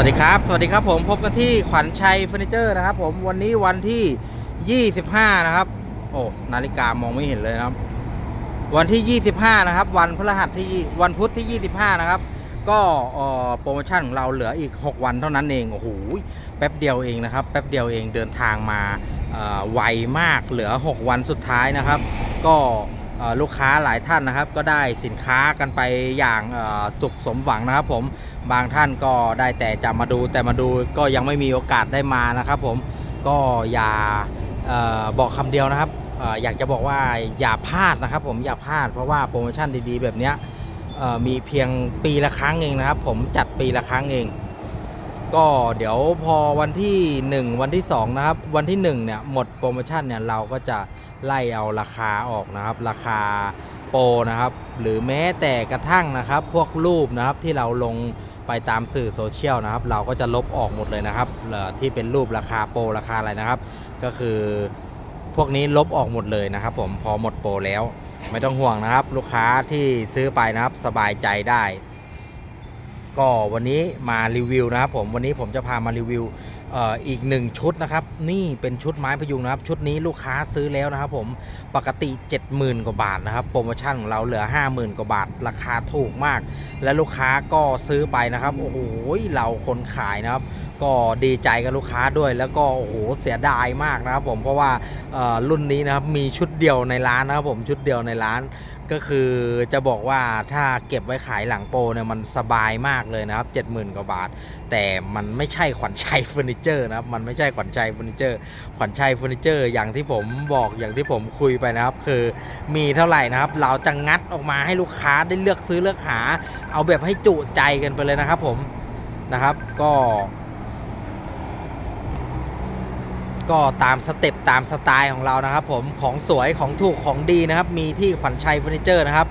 วัสดีครับ สวัสดีครับผมพบกันที่ขวัญชัยเฟอร์นิเจอร์นะครับ ผมวันนี้วันที่ 25 นะครับ โอ้นาฬิกามองไม่เห็นเลยครับ วันที่ 25 นะครับ วันพฤหัสที่วันพุธที่ 25 นะครับ ก็โปรโมชั่นของเราเหลืออีก 6 วันเท่านั้นเองโอ้โหแป๊บเดียวเองนะครับแป๊บเดียวเองเดินทางมาไวมากเหลือ 6 วันสุดท้ายนะครับ ก็ ลูกค้าหลายท่านนะครับ ก็ได้สินค้ากันไปอย่างสุขสมหวังนะครับ ผมบางท่านก็ได้แต่จะมาดูแต่มาดูก็ยังไม่มีโอกาสได้มานะครับ ผมก็อย่าออบอกคำเดียวนะครับอออยากจะบอกว่าอย่าพลาดนะครับ ผมอย่าพลาดเพราะว่าโปรโมชั่นดีๆ แบบนี้มีเพียงปีละครั้งเองนะครับ ผมจัดปีละครั้งเอง ก็เดี๋ยวพอวันที่ 1 วันที่ 2 นะครับ วันที่ 1 เนี่ย หมดโปรโมชั่นเนี่ย เราก็จะไล่เอาราคาออกนะครับ ราคาโปรนะครับ หรือแม้แต่กระทั่งนะครับ พวกรูปนะครับที่เราลงไปตามสื่อโซเชียลนะครับ เราก็จะลบออกหมดเลยนะครับที่เป็นรูปราคาโปรราคาอะไรนะครับ ก็คือพวกนี้ลบออกหมดเลยนะครับ ผมพอหมดโปรแล้ว ไม่ต้องห่วงนะครับ ลูกค้าที่ซื้อไปนะครับสบายใจได้ ก็วันนี้มารีวิวนะครับผมวันนี้ผมจะพามารีวิวอีกหนึ่งชุดนะครับ นี่เป็นชุดไม้พยุงนะครับ ชุดนี้ลูกค้าซื้อแล้วนะครับ ผมปกติ 70,000 กว่าบาทนะครับโปรโมชั่นของเราเหลือ 50,000 กว่าบาท ราคาถูกมาก และลูกค้าก็ซื้อไปนะครับโอ้โหเราคนขายนะครับ ก็ดีใจกับลูกค้าด้วย แล้วก็โอ้โหเสียดายมากนะครับ ผมเพราะว่ารุ่นนี้นะครับมีชุดเดียวในร้านนะครับ ผมชุดเดียวในร้าน ก็คือจะบอกว่าถ้าเก็บไว้ขายหลังโปรเนี่ยมันสบายมากเลยนะครับ 70,000 กว่าบาท แต่มันไม่ใช่ขวัญชัยเฟอร์นิเจอร์นะครับ มันไม่ใช่ขวัญชัยเฟอร์นิเจอร์ ขวัญชัยเฟอร์นิเจอร์ อย่างที่ผมบอกอย่างที่ผมคุยไปนะครับ คือมีเท่าไหร่นะครับ เราจะงัดออกมาให้ลูกค้าได้เลือกซื้อเลือกหา เอาแบบให้จุใจกันไปเลยนะครับผมนะครับ ก็ ก็ตามสเต็ปตามสไตล์ของเรานะครับผมของสวยของถูกของดีนะครับ มีที่ขวัญชัยเฟอร์นิเจอร์นะครับ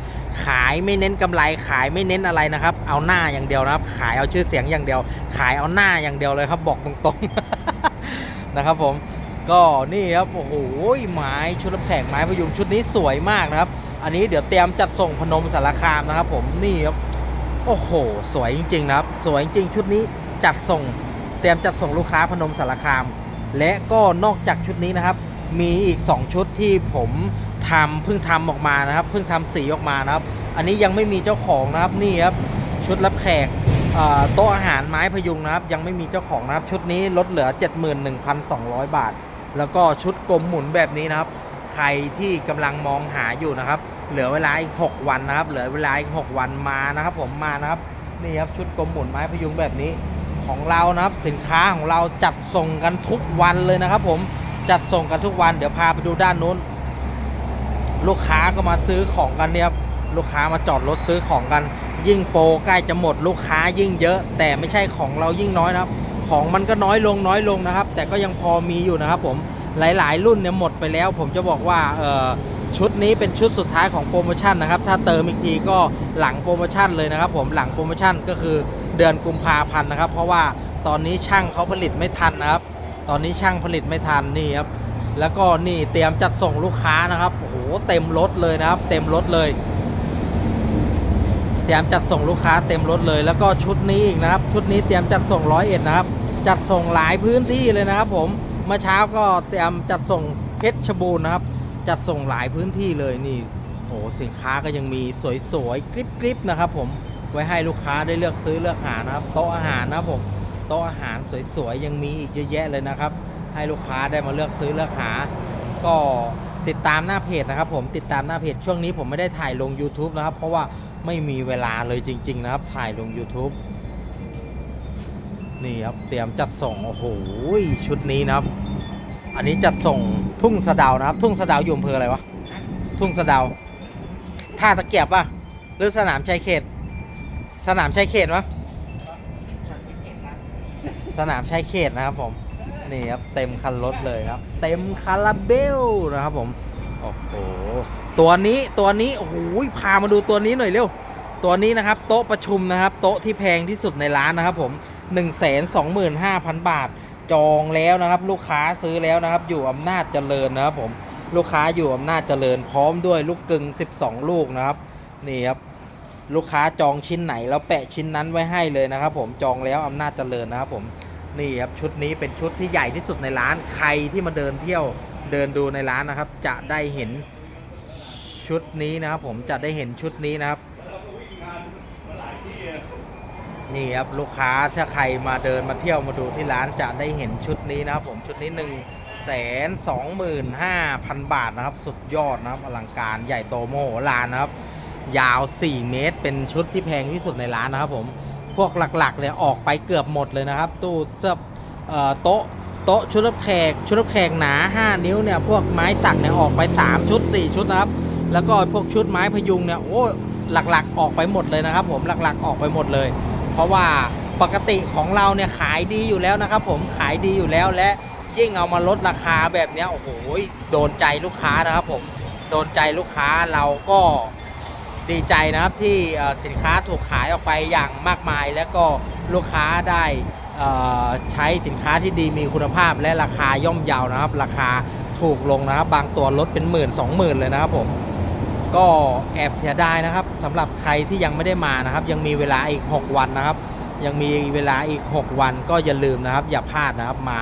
ขายไม่เน้นกำไรขายไม่เน้นอะไรนะครับ เอาหน้าอย่างเดียวนะครับ ขายเอาชื่อเสียงอย่างเดียว ขายเอาหน้าอย่างเดียวเลยครับ บอกตรงๆนะครับผมก็นี่ครับโอ้โหไม้ชุดรับแขกไม้พยุงชุดนี้สวยมากนะครับ อันนี้เดี๋ยวเตรียมจัดส่งพนมสารคามนะครับ ผมนี่ครับโอ้โห สวยจริงๆนะครับ สวยจริงชุดนี้จัดส่งเตรียมจัดส่งลูกค้าพนมสารคาม และก็นอกจากชุดนี้นะครับ มีอีก 2 ชุดที่ผมทำเพิ่งทำออกมานะครับ เพิ่งทำสีออกมานะครับ อันนี้ยังไม่มีเจ้าของนะครับนี่ครับชุดรับแขกโต๊ะอาหารไม้พยุงนะครับ ยังไม่มีเจ้าของนะครับ ชุดนี้ลดเหลือ 71,200 บาท แล้วก็ชุดกลมหมุนแบบนี้นะครับ ใครที่กำลังมองหาอยู่นะครับ เหลือเวลาอีก 6 วันนะครับ เหลือเวลาอีก 6 วันมานะครับ ผมมานะครับนี่ครับชุดกลมหมุนไม้พยุงแบบนี้ ของเรานะครับ สินค้าของเราจัดส่งกันทุกวันเลยนะครับ ผมจัดส่งกันทุกวัน เดี๋ยวพาไปดูด้านนู้น ลูกค้าก็มาซื้อของกันเนี่ยครับลูกค้ามาจอดรถซื้อของกัน ยิ่งโปรใกล้จะหมดลูกค้ายิ่งเยอะ แต่ไม่ใช่ของเรายิ่งน้อยนะครับ ของมันก็น้อยลงน้อยลงนะครับ แต่ก็ยังพอมีอยู่นะครับ ผมหลาย ๆ รุ่นเนี่ยหมดไปแล้ว ผมจะบอกว่าเออชุดนี้เป็นชุดสุดท้ายของโปรโมชั่นนะครับ ถ้าเติมอีกทีก็หลังโปรโมชั่นเลยนะครับ ผมหลังโปรโมชั่นก็คือ เดือนกุมภาพันธ์นะครับ เพราะว่าตอนนี้ช่างเขาผลิตไม่ทันนะครับ ตอนนี้ช่างผลิตไม่ทันนี่ครับแล้วก็นี่เตรียมจัดส่งลูกค้านะครับโอ้โหเต็มรถเลยนะครับ เต็มรถเลยเตรียมจัดส่งลูกค้าเต็มรถเลย แล้วก็ชุดนี้อีกนะครับ ชุดนี้เตรียมจัดส่งร้อยเอ็ดนะครับ จัดส่งหลายพื้นที่เลยนะครับผมเมื่อเช้าก็เตรียมจัดส่งเพชรชบูรณ์นะครับ จัดส่งหลายพื้นที่เลยนี่โอ้โหสินค้าก็ยังมีสวยๆกริบๆนะครับผม ไว้ให้ลูกค้าได้เลือกซื้อเลือกหานะครับ โต๊ะอาหารนะผมโต๊ะอาหารสวยๆยังมีอีกเยอะแยะเลยนะครับ ให้ลูกค้าได้มาเลือกซื้อเลือกหา ก็ติดตามหน้าเพจนะครับ ผมติดตามหน้าเพจช่วงนี้ผมไม่ได้ถ่ายลง YouTube นะครับ เพราะว่าไม่มีเวลาเลยจริง ๆ นะครับ ถ่ายลง YouTube นี่ครับเตรียมจัดส่งโอ้โหชุดนี้นะครับ อันนี้จัดส่งทุ่งสะเดานะครับ ทุ่งสะเดาอยู่อำเภออะไรวะทุ่งสะเดาท่าตะเกียบป่ะหรือสนามชัยเขต สนามชัยเขตวะสนามชัยเขตนะครับผมนี่ครับเต็มคันรถเลยครับ เต็มคาราเบลนะครับผมโอ้โหตัวนี้ตัวนี้โอ้โหพามาดูตัวนี้หน่อยเร็วตัวนี้นะครับโต๊ะประชุมนะครับ โต๊ะที่แพงที่สุดในร้านนะครับผม 1 2 5 0 0 0 บาท จองแล้วนะครับ ลูกค้าซื้อแล้วนะครับ อยู่อำนาจเจริญนะครับผมลูกค้าอยู่อำนาจเจริญพร้อมด้วยลูกกึง12 ลูกนะครับนี่ครับ ลูกค้าจองชิ้นไหนแล้วแปะชิ้นนั้นไว้ให้เลยนะครับ ผมจองแล้วอำนาจเจริญนะครับ ผมนี่ครับชุดนี้เป็นชุดที่ใหญ่ที่สุดในร้านใครที่มาเดินเที่ยวเดินดูในร้านนะครับ จะได้เห็นชุดนี้นะครับ ผมจะได้เห็นชุดนี้นะครับนี่ครับลูกค้าถ้าใครมาเดินมาเที่ยวมาดูที่ร้านจะได้เห็นชุดนี้นะครับ ผมชุดนี้1นึ่งแสนสองหมื่นห้าพันบาทนะครับ สุดยอดนะครับอลังการใหญ่โตโมโหลานนะครับ ยาว 4 เมตร เป็นชุดที่แพงที่สุดในร้านนะครับผมพวกหลักๆเนี่ยออกไปเกือบหมดเลยนะครับ ตู้เสื้อโต๊ะโต๊ะชุดรับแขกชุดรับแขกหนา 5 นิ้วเนี่ยพวกไม้สักเนี่ยออกไป 3 ชุด 4 ชุดนะครับ แล้วก็พวกชุดไม้พยุงเนี่ยโอ้หลักๆ ออกไปหมดเลยนะครับ ผมหลักๆออกไปหมดเลย เพราะว่าปกติของเราเนี่ยขายดีอยู่แล้วนะครับ ผมขายดีอยู่แล้วและยิ่งเอามาลดราคาแบบนี้โอ้โหโดนใจลูกค้านะครับ ผมโดนใจลูกค้าเราก็ ดีใจนะครับที่สินค้าถูกขายออกไปอย่างมากมาย แล้วก็ลูกค้าได้ใช้สินค้าที่ดีมีคุณภาพ และราคาย่อมเยาวนะครับ ราคาถูกลงนะครับ บางตัวลดเป็นหมื่นสองหมื่นเลยนะครับผมก็แอบเสียดายนะครับสำหรับใครที่ยังไม่ได้มานะครับ ยังมีเวลาอีก 6 วันนะครับ ยังมีเวลาอีก 6 วันก็อย่าลืมนะครับ อย่าพลาดนะครับมา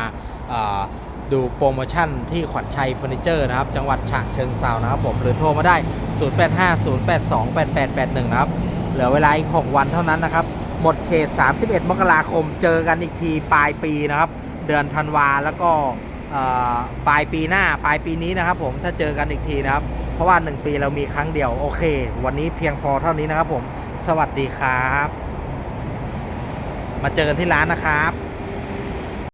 ดูโปรโมชั่นที่ขวัญชัยเฟอร์นิเจอร์นะครับ จังหวัดฉะเชิงเซานะครับผม หรือโทรมาได้ 0850828881 นะครับ เหลือเวลาอีก 6 วันเท่านั้นนะครับ หมดเขต 31 มกราคม เจอกันอีกทีปลายปีนะครับ เดือนธันวาแล้วก็ปลายปีหน้าปลายปีนี้นะครับผม ถ้าเจอกันอีกทีนะครับ เพราะว่า 1 ปีเรามีครั้งเดียว โอเค วันนี้เพียงพอเท่านี้นะครับผม สวัสดีครับ มาเจอกันที่ร้านนะครับ